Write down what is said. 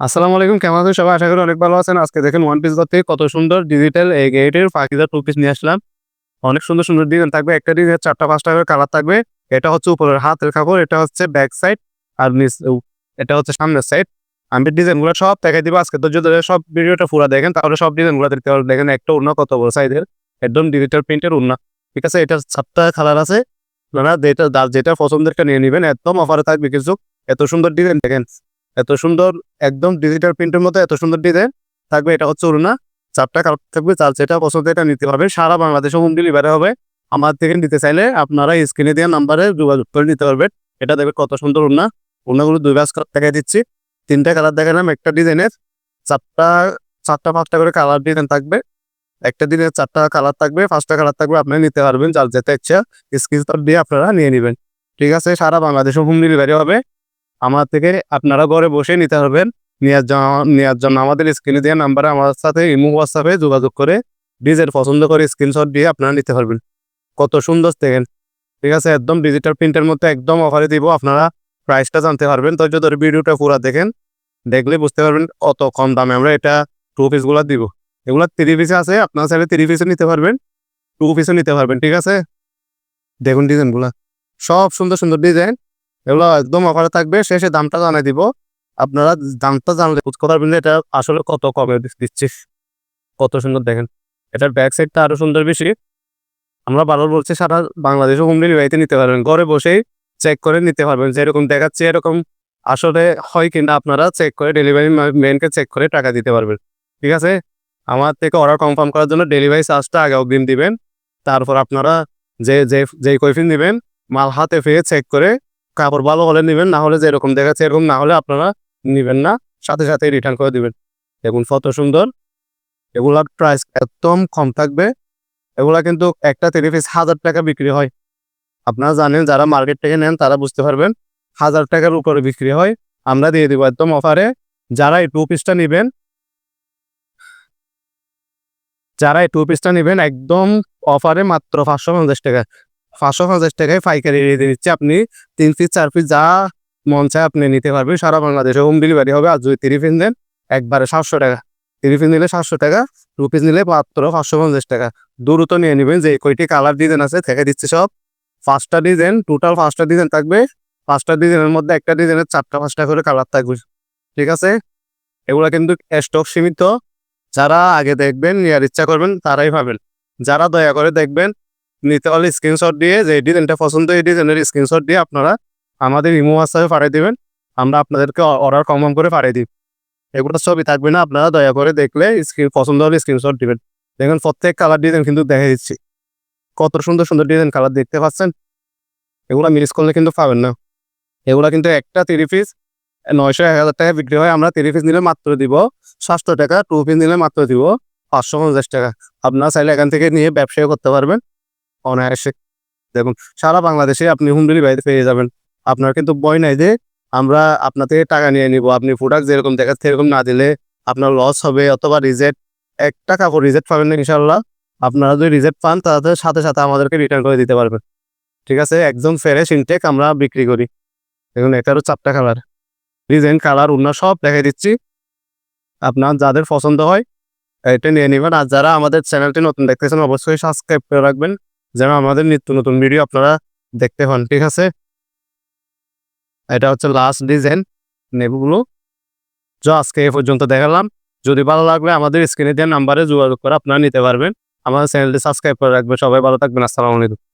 আসসালামু আলাইকুম, কেমন আছেন সবাই? আশা করি অনেক ভালো আছেন। আজকে দেখেন ওয়ান পিস থেকে কত সুন্দর ডিজিটাল এই গেটের পাখিজা টু পিস নিয়ে আসলাম। অনেক সুন্দর সুন্দর ডিজাইন থাকবে। একটা ডিজাইন চারটা পাঁচটা করে কালার থাকবে। এটা হচ্ছে উপরের হাতের কাপড়, এটা হচ্ছে ব্যাক সাইড আর নিচ এটা হচ্ছে সামনের সাইড আমি ডিজাইনগুলো সব দেখাই দিব। আজকে তো যদি সব ভিডিওটা পুরো দেখেন, তাহলে সব ডিজাইনগুলো দেখতে পারবেন। দেখেন একটা উন্না, কত বড় সাইজের একদম ডিজিটাল প্রিন্টের উন্না। ঠিক আছে, এটা সাতটা কালার আছে। যেটা যেটা পছন্দেরটা নিয়ে নেবেন। একদম অফারে থাকবে কিছু। এত সুন্দর ডিজাইন দেখেন। এত সুন্দর একদম ডিজিটাল প্রিন্টের মতো এত সুন্দর ডিজাইন থাকবে, এটা হচ্ছে উড়না চারটা কালার থাকবে চার যেটা পছন্দ এটা নিতে পারবে সারা বাংলাদেশে হোম ডেলিভারি হবে। আমার থেকে নিতে চাইলে আপনারা স্ক্রিনে দেওয়া নাম্বারে যোগাযোগ করে নিতে পারবেন। এটা দেখবে কত সুন্দর উড়না উড়নাগুলো দুই বাস দেখাই দিচ্ছি। তিনটা কালার দেখালাম, একটা ডিজাইনের চারটা চারটা, পাঁচটা করে কালার ডিজাইন থাকবে। একটা দিনের চারটা কালার থাকবে, পাঁচটা কালার থাকবে আপনারা নিতে পারবেন। যার যেতে ইচ্ছা স্ক্রিনশট দিয়ে আপনারা নিয়ে নেবেন। ঠিক আছে, সারা বাংলাদেশে হোম ডেলিভারি হবে। আমার থেকে আপনারা ঘরে বসে নিতে পারবেন। নেওয়ার জন্য নেওয়ার জন্য আমাদের স্ক্রিনে দেওয়া নাম্বারে আমার সাথে ইমো হোয়াটসঅ্যাপে যোগাযোগ করে ডিজাইন পছন্দ করে স্ক্রিনশট দিয়ে আপনারা নিতে পারবেন। কত সুন্দর দেখেন। ঠিক আছে, একদম ডিজিটাল প্রিন্টের মধ্যে একদম অফারে দিব, আপনারা প্রাইসটা জানতে পারবেন। তো যদি ভিডিওটা পুরো দেখেন, দেখলে বুঝতে পারবেন অত কম দামে আমরা এটা টু পিসগুলো দিব। এগুলো থ্রি পিসে আছে, আপনারা চাইলে থ্রি পিসে নিতে পারবেন টু পিসও নিতে পারবেন, ঠিক আছে? দেখুন ডিজাইনগুলো সব সুন্দর সুন্দর ডিজাইন এগুলো একদম অফারে থাকবে। শেষে দামটা জানাই দিব। আপনারা দামটা জানলে পারবেন যে এটা আসলে কত কমে দিচ্ছি। কত সুন্দর দেখেন। এটার ব্যাক সাইডটা আরও সুন্দর বেশি। আমরা বারবার বলছি, সারা বাংলাদেশে হোম ডেলিভারিতে নিতে পারবেন। ঘরে বসেই চেক করে নিতে পারবেন। যেরকম দেখাচ্ছে, এরকম আসলে হয় কিনা আপনারা চেক করে ডেলিভারি ম্যানকে চেক করে টাকা দিতে পারবেন। ঠিক আছে? আমার থেকে অর্ডার কনফার্ম করার জন্য ডেলিভারি চার্জটা আগে অগ্রিম দিবেন। তারপর আপনারা যে যে, যেই কৈফিন দিবেন, মাল হাতে পেয়ে চেক করে কাপড় ভালো হলে নেবেন, না হলে যেরকম দেখাচ্ছে এরকম, না হলে আপনারা নেবেন না। সাথে সাথে রিটার্ন করে দিবেন। দেখুন কত সুন্দর। এগুলার প্রাইস একদম কম থাকবে। এগুলা কিন্তু একটা থ্রি পিস হাজার টাকা বিক্রি হয়। আপনারা জানেন, যারা মার্কেট থেকে নেন, তারা বুঝতে পারবেন, হাজার টাকার উপরে বিক্রি হয়। আমরা দিয়ে দিব একদম অফারে যারা এই টু পিসটা নেবেন, যারা এই টু পিসটা নেবেন, একদম অফারে মাত্র পাঁচশো পঞ্চাশ টাকা। পাঁচশো পঞ্চাশ টাকায় পাইকারি রেটে দিচ্ছে। আপনি তিন পিস চার পিস যা মন চায় আপনি নিতে পারবেন। সারা বাংলাদেশে হোম ডেলিভারি হবে। আর যদি থ্রি পিস একবারে সাতশো টাকা। পিস নিলে সাতশো টাকা টু পিস নিলে মাত্র পাঁচশো পঞ্চাশ টাকা। দ্রুত নিয়ে নেবেন। যে কয়টি কালার ডিজাইন আছে থেকে দিচ্ছে সব। পাঁচটা ডিজাইন টোটাল পাঁচটা ডিজাইন থাকবে। পাঁচটা ডিজাইনের মধ্যে একটা ডিজাইনের চারটা পাঁচটা করে কালার থাকবে। ঠিক আছে? এগুলা কিন্তু স্টক সীমিত। যারা আগে দেখবেন, নেওয়ার ইচ্ছা করবেন, তারাই পাবেন। যারা দয়া করে দেখবেন নিতে হলে স্ক্রিনশট দিয়ে যে ডিজাইনটা পছন্দ, এই ডিজাইনের স্ক্রিনশট দিয়ে আপনারা আমাদের ইমো হোয়াটসঅ্যাপে পাঠিয়ে দেবেন। আমরা আপনাদেরকে অর্ডার কনফার্ম করে পাঠিয়ে দিই। এগুলো ছবি থাকবে না, আপনারা দয়া করে দেখলে স্ক্রিন পছন্দ হলে স্ক্রিনশট দিবেন। দেখুন প্রত্যেক কালার ডিজাইন কিন্তু দেখা দিচ্ছি। কত সুন্দর সুন্দর ডিজাইন কালার দেখতে পাচ্ছেন? এগুলো মিস করলে কিন্তু পাবেন না। এগুলা কিন্তু একটা তিরি পিস নয়শো এক হাজার টাকা বিক্রি হয়। আমরা তিরি পিস নিলে মাত্র দিব সাতশো টাকা টু পিস নিলে মাত্র দিব পাঁচশো পঞ্চাশ টাকা। আপনারা চাইলে এখান থেকে নিয়ে ব্যবসায় করতে পারবেন। অনায়াসে। দেখুন, সারা বাংলাদেশে আপনি হোম ডেলিভারিতে পেয়ে যাবেন। আপনার কিন্তু বই নাই যে আমরা আপনার থেকে টাকা নিয়ে নিব। আপনি প্রোডাক্ট যেরকম দেখাচ্ছে সেরকম না দিলে আপনার লস হবে অথবা রিজেক্ট এক টাকা করে রিজেক্ট পাবেন না ইনশাল্লাহ আপনারা যদি রিজেক্ট পান তাদের সাথে সাথে আমাদেরকে রিটার্ন করে দিতে পারবেন। ঠিক আছে? একদম ফ্রেশ ইনটেক আমরা বিক্রি করি। দেখুন এটারও চারটা কালার ডিজাইন কালার অন্য সব দেখাই দিচ্ছি। আপনার যাদের পছন্দ হয়, এটা নিয়ে নেবেন। আর যারা আমাদের চ্যানেলটি নতুন দেখতেছেন, অবশ্যই সাবস্ক্রাইব করে রাখবেন। যেন আমাদের নিত্য নতুন ভিডিও আপনারা দেখতে হন ঠিক আছে? এটা হচ্ছে লাস্ট ডিজাইন নেবুগুলো। যা আজকে এ পর্যন্ত দেখালাম। যদি ভালো লাগলে আমাদের স্ক্রিনে দেওয়া নাম্বারে যোগাযোগ করে আপনারা নিতে পারবেন। আমাদের চ্যানেলটি সাবস্ক্রাইব করে রাখবেন। সবাই ভালো থাকবেন। আসসালামু আলাইকুম।